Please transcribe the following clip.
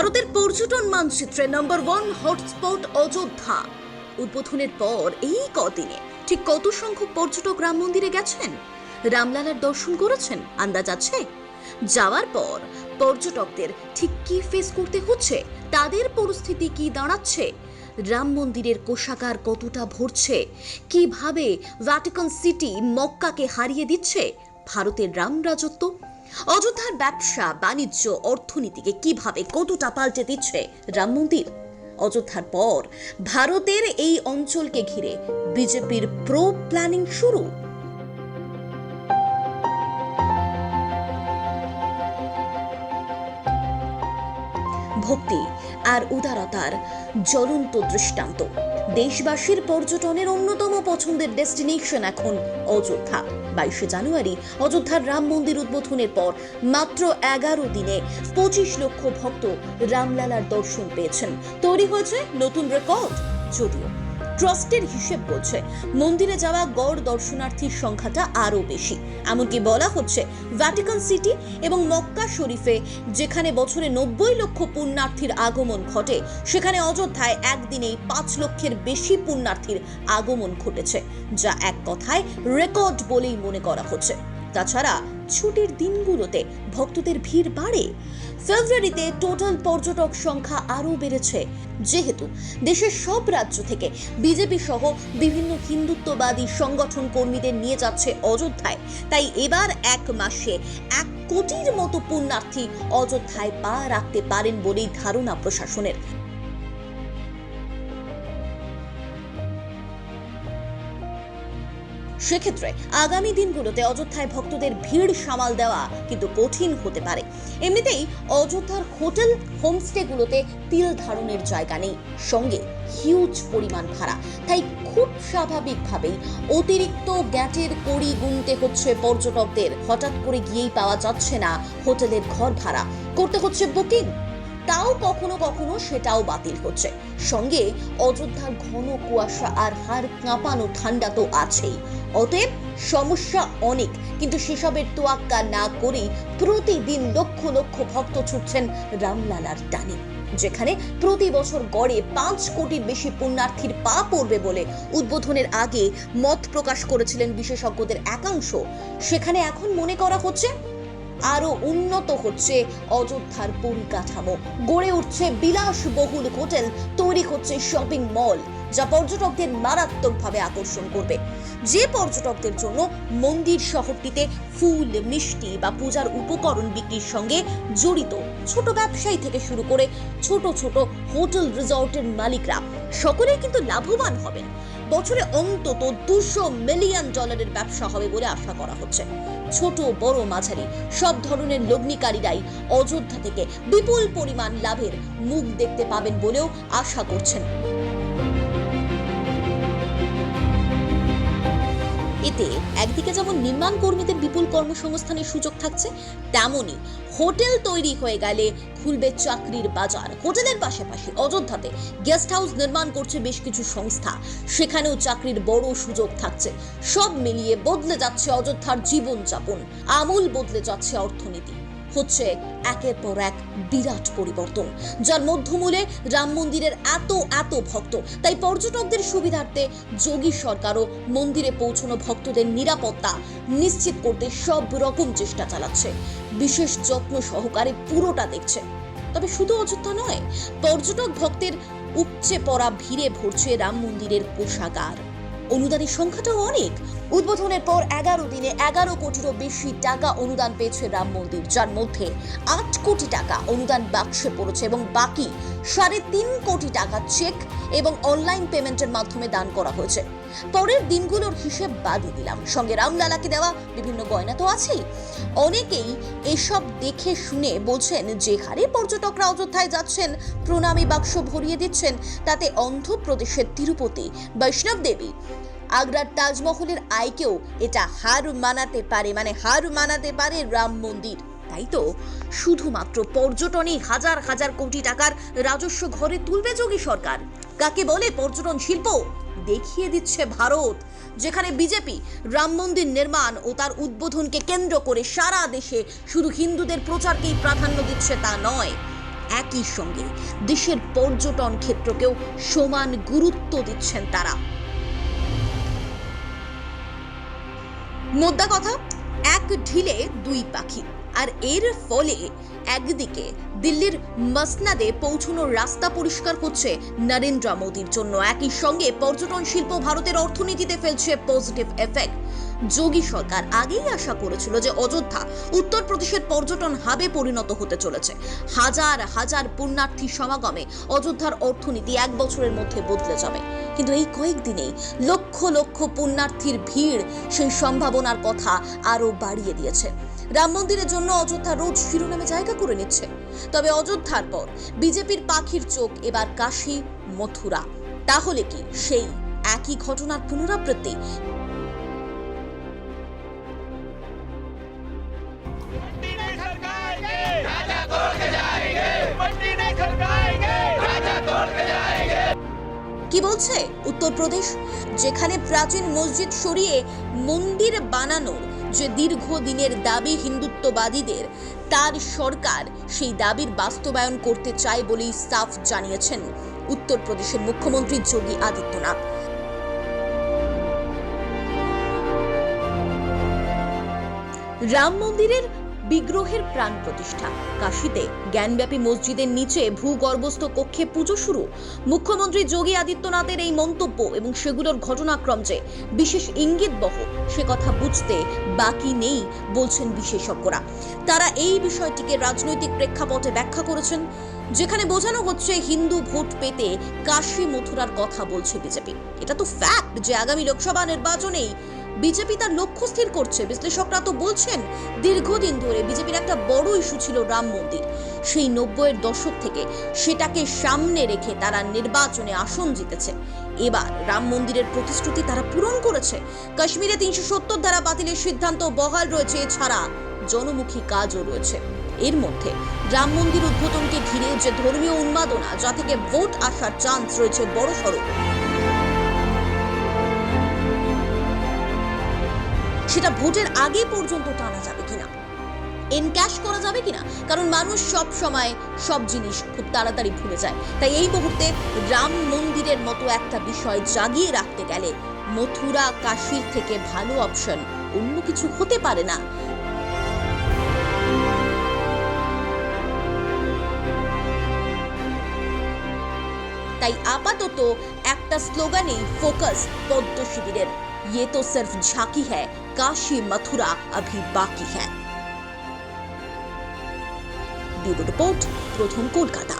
ভারতের পর্যটন মানচিত্রে নম্বর ওয়ান হটস্পট অযোধ্যা। উদ্বোধনের পর এই কদিনে ঠিক কত সংখ্যক পর্যটক রাম মন্দিরে গেছেন? রামলালার দর্শন করেছেন? আন্দাজ আছে? যাওয়ার পর পর্যটকদের ঠিক কি ফেস করতে হচ্ছে? তাদের পরিস্থিতি কি দাঁড়াচ্ছে? রাম মন্দিরের কোষাগার কতটা ভরছে? কীভাবে ভ্যাটিকান সিটি মক্কাকে হারিয়ে দিচ্ছে? ভারতের রাম রাজত্ব অযোধ্যার ব্যবসা, বাণিজ্য, অর্থনীতিকে কীভাবে কতটা পাল্টে দিচ্ছে রাম মন্দির? অযোধ্যার পর ভারতের এই অঞ্চলকে ঘিরে বিজেপির প্রো প্ল্যানিং শুরু। ভক্তি আর উদারতার জ্বলন্ত দৃষ্টান্ত। দেশবাসীর পর্যটনের অন্যতম পছন্দের ডেস্টিনেশন এখন অযোধ্যা। বাইশে জানুয়ারি অযোধ্যার রাম মন্দির উদ্বোধনের পর মাত্র এগারো দিনে পঁচিশ লক্ষ ভক্ত রামলালার দর্শন পেয়েছেন। তৈরি হয়েছে নতুন রেকর্ড, যদিও ট্রাস্টের হিসেব বলছে মন্দিরে যাওয়া গড় দর্শনার্থীর সংখ্যাটা আরও বেশি। এমনকি বলা হচ্ছে ভ্যাটিকান সিটি এবং মক্কা শরীফে যেখানে বছরে নব্বই লক্ষ পুণ্যার্থীর আগমন ঘটে, সেখানে অযোধ্যায় একদিনেই পাঁচ লক্ষের বেশি পুণ্যার্থীর আগমন ঘটেছে, যা এক কথায় রেকর্ড বলেই মনে করা হচ্ছে। তাছাড়া ছুটির দিনগুলোতে ভক্তদের ভিড় বাড়ে। ফেব্রুয়ারিতে টোটাল পর্যটক সংখ্যা আরও বেড়েছে। যেহেতু দেশের সব রাজ্য থেকে বিজেপি সহ বিভিন্ন হিন্দুত্ববাদী সংগঠন কর্মীদের নিয়ে যাচ্ছে অযোধ্যায়, তাই এবার এক মাসে এক কোটির মতো পুণ্যার্থী অযোধ্যায় পা রাখতে পারেন বলেই ধারণা প্রশাসনের। সেক্ষেত্রে আগামী দিনগুলোতে অযোধ্যায় ভক্তদের ভিড় সামাল দেওয়া কিন্তু কঠিন হতে পারে। এমনিতেই অযোধ্যার হোটেল, হোমস্টেগুলোতে তিল ধারণের জায়গা নেই। সঙ্গে হিউজ পরিমাণ ভাড়া। তাই খুব স্বাভাবিকভাবেই অতিরিক্ত গ্যাটের কড়ি গুনতে হচ্ছে পর্যটকদের। হঠাৎ করে গিয়েই পাওয়া যাচ্ছে না হোটেলের ঘর ভাড়া। করতে হচ্ছে বুকিং। তাও কখনো কখনো সেটাও বাতিল হচ্ছে। সঙ্গে অযোধ্যার ঘন কুয়াশা আর হাড় কাঁপানো ঠান্ডা তো আছেই। অতএব সমস্যা অনেক, কিন্তু সেসবের তোয়াক্কা না করেই প্রতিদিন লক্ষ লক্ষ ভক্ত ছুটছেন রামলালার টানে, যেখানে প্রতি বছর গড়ে পাঁচ কোটির বেশি পুণ্যার্থীর পা পড়বে বলে উদ্বোধনের আগে মত প্রকাশ করেছিলেন বিশেষজ্ঞদের একাংশ। সেখানে এখন মনে করা হচ্ছে আরও উন্নত হচ্ছে অযোধ্যার পরিকাঠামো। গড়ে উঠছে বিলাসবহুল হোটেল, তৈরি হচ্ছে শপিং মল যা পর্যটকদের মারাত্মকভাবে আকর্ষণ করবে। যে পর্যটকদের জন্য মন্দির শহরটিতে ফুল, মিষ্টি বা পূজার উপকরণ বিক্রির সঙ্গে জড়িত ছোট ব্যবসায়ী থেকে শুরু করে ছোট ছোট হোটেল রিসর্টের মালিকরা, সকলেই কিন্তু লাভবান হবেন। বছরে অন্তত দুশো মিলিয়ন ডলারের ব্যবসা হবে বলে আশা করা হচ্ছে। ছোট, বড়, মাঝারি, সব ধরনের লগ্নিকারীরাই অযোধ্যা থেকে বিপুল পরিমাণ লাভের মুখ দেখতে পাবেন বলেও আশা করছেন। এতে একদিকে যেমন নির্মাণ কর্মীদের বিপুল কর্মসংস্থানের সুযোগ থাকছে, তেমনই হোটেল তৈরি হয়ে গেলে খুলবে চাকরির বাজার। হোটেলের পাশাপাশি অযোধ্যাতে গেস্ট হাউস নির্মাণ করছে বেশ কিছু সংস্থা। সেখানেও চাকরির বড় সুযোগ থাকছে। সব মিলিয়ে বদলে যাচ্ছে অযোধ্যার জীবনযাপন। আমূল বদলে যাচ্ছে অর্থনীতি। হচ্ছে একের পর এক বিরাট পরিবর্তন, যার মধ্যমূলে রাম মন্দিরের এত এত ভক্ত। তাই পর্যটকদের সুবিধার্থে যোগী সরকারও মন্দিরে পৌঁছানো ভক্তদের নিরাপত্তা নিশ্চিত করতে সব রকম চেষ্টা চালাচ্ছে। বিশেষ যত্ন সহকারে পুরোটা দেখছে। তবে শুধু অযোধ্যা নয়, পর্যটক ভক্তের উপচে পড়া ভিড়ে ভরছে রাম মন্দিরের কোষাগার। অনুদানের সংখ্যাটাও অনেক। উদ্বোধনের পর এগারো দিনে এগারো কোটিরও বেশি টাকা অনুদান পেয়েছে রাম মন্দির, যার মধ্যে আট কোটি টাকা অনুদান বাক্সে পড়েছে এবং বাকি সাড়ে তিন কোটি টাকা চেক এবং অনলাইন পেমেন্টের মাধ্যমে দান করা হয়েছে। পরের দিনগুলোর হিসেব বাদই দিলাম। সঙ্গে রামলালাকে দেওয়া বিভিন্ন গয়না তো আছেই। অনেকেই এসব দেখে শুনে বলছেন, যে হারে পর্যটকরা অযোধ্যায় যাচ্ছেন, প্রণামী বাক্স ভরিয়ে দিচ্ছেন, তাতে অন্ধ্রপ্রদেশের তিরুপতি, বৈষ্ণব দেবী আগ্রার তাজমহলের আয়কেও এটা হার মানাতে পারে মানে হার মানাতে পারে রাম মন্দির। তাই তো শুধুমাত্র পর্যটনেই হাজার হাজার কোটি টাকার রাজস্ব ঘরে তুলবে যোগী সরকার। কাকে বলে পর্যটন শিল্প? দেখিয়ে দিচ্ছে ভারত, যেখানে বিজেপি রাম মন্দির নির্মাণ ও তার উদ্বোধনকে কেন্দ্র করে সারা দেশে শুধু হিন্দুদের প্রচারকেই প্রাধান্য দিচ্ছে তা নয়। একই সঙ্গে দেশের পর্যটন ক্ষেত্রকেও সমান গুরুত্ব দিচ্ছেন তারা। মোদ্দা কথা এক ঢিলে দুই পাখি। আর এর ফলে একদিকে দিল্লির মসনাদে পৌঁছানোর রাস্তা পরিষ্কার হচ্ছে নরেন্দ্র মোদীর জন্য। একই সঙ্গে পর্যটন শিল্প ভারতের অর্থনীতিতে ফেলছে পজিটিভ এফেক্ট যোগী সরকার আগেই আশা করেছিল যে অযোধ্যা উত্তরপ্রদেশের পর্যটন হাবে পরিণত হতে চলেছে। হাজার হাজার পুণ্যার্থী সমাগমে অযোধ্যার অর্থনীতি এক বছরের মধ্যে বদলে যাবে। কিন্তু এই কয়েকদিনেই লক্ষ লক্ষ পুণ্যার্থীর ভিড় সেই সম্ভাবনার কথা আরও বাড়িয়ে দিয়েছে। রাম মন্দিরের জন্য অযোধ্যা রোজ শিরোনামে জায়গা করে নিচ্ছে। তবে অযোধ্যার পর বিজেপির পাখির চোখ, এবার কাশী, মথুরা। তাহলে কি সেই একই ঘটনার পুনরাবৃত্তি? কি বলছে উত্তরপ্রদেশ? যেখানে প্রাচীন মসজিদ সরিয়ে মন্দির বানানোর যে দীর্ঘদিনের দাবি হিন্দুত্ববাদীদের, তার সরকার সেই দাবির বাস্তবায়ন করতে চায় বলেই সাফ জানিয়েছেন উত্তরপ্রদেশের মুখ্যমন্ত্রী যোগী আদিত্যনাথ। রাম মন্দিরের বিগ্রহের প্রাণ প্রতিষ্ঠা। কাশীতে জ্ঞানব্যাপী মসজিদের নিচে ভূগর্ভস্থ কক্ষে পুজো শুরু। মুখ্যমন্ত্রী যোগী আদিত্যনাথের এই মন্তব্য এবং সেগুলোর ঘটনাক্রম যে বিশেষ ইঙ্গিত বহ সে কথা বুঝতে বাকি নেই বলছেন বিশেষজ্ঞরা। তারা এই বিষয়টিকে রাজনৈতিক প্রেক্ষাপটে ব্যাখ্যা করেছেন, যেখানে বোঝানো হচ্ছে হিন্দু ভোট পেতে কাশী মথুরার কথা বলছে বিজেপি। এটা তো ফ্যাক্ট যে আগামী লোকসভা নির্বাচনেই বিজেপি তার লক্ষ্য স্থির করছে। বিশ্লেষকরা তো বলছেন, দীর্ঘদিন ধরে বিজেপির একটা বড় ইস্যু ছিল রাম মন্দির। সেই নব্বইয়ের দশক থেকে সেটাকে সামনে রেখে তারা নির্বাচনে আসন জিতেছে। এবার রাম মন্দিরের প্রতিশ্রুতি তারা পূরণ করেছে। কাশ্মীরে তিনশো সত্তর ধারা বাতিলের সিদ্ধান্ত বহাল রয়েছে। এছাড়া জনমুখী কাজও রয়েছে। এর মধ্যে রাম মন্দির উদ্বোধনকে ঘিরে যে ধর্মীয় উন্মাদনা, যা থেকে ভোট আসার চান্স রয়েছে বড় সড়ো সেটা ভোটের আগে পর্যন্ত টানা যাবে কিনা এনক্যাশ করা যাবে কিনা কারণ মানুষ সব সময় সব জিনিস খুব তাড়াতাড়ি ভুলে যায় তাই এই মুহূর্তে রাম মন্দিরের মতো একটা বিষয় জাগিয়ে রাখতে গেলে মথুরা কাশীর থেকে ভালো অপশন অন্য কিছু হতে পারে না তাই আপাতত একটা স্লোগানেই ফোকাস পদ্ম শিবিরের ये तो सिर्फ झांकी है काशी मथुरा अभी बाकी है ব্যুরো রিপোর্ট প্রথম কলকাতা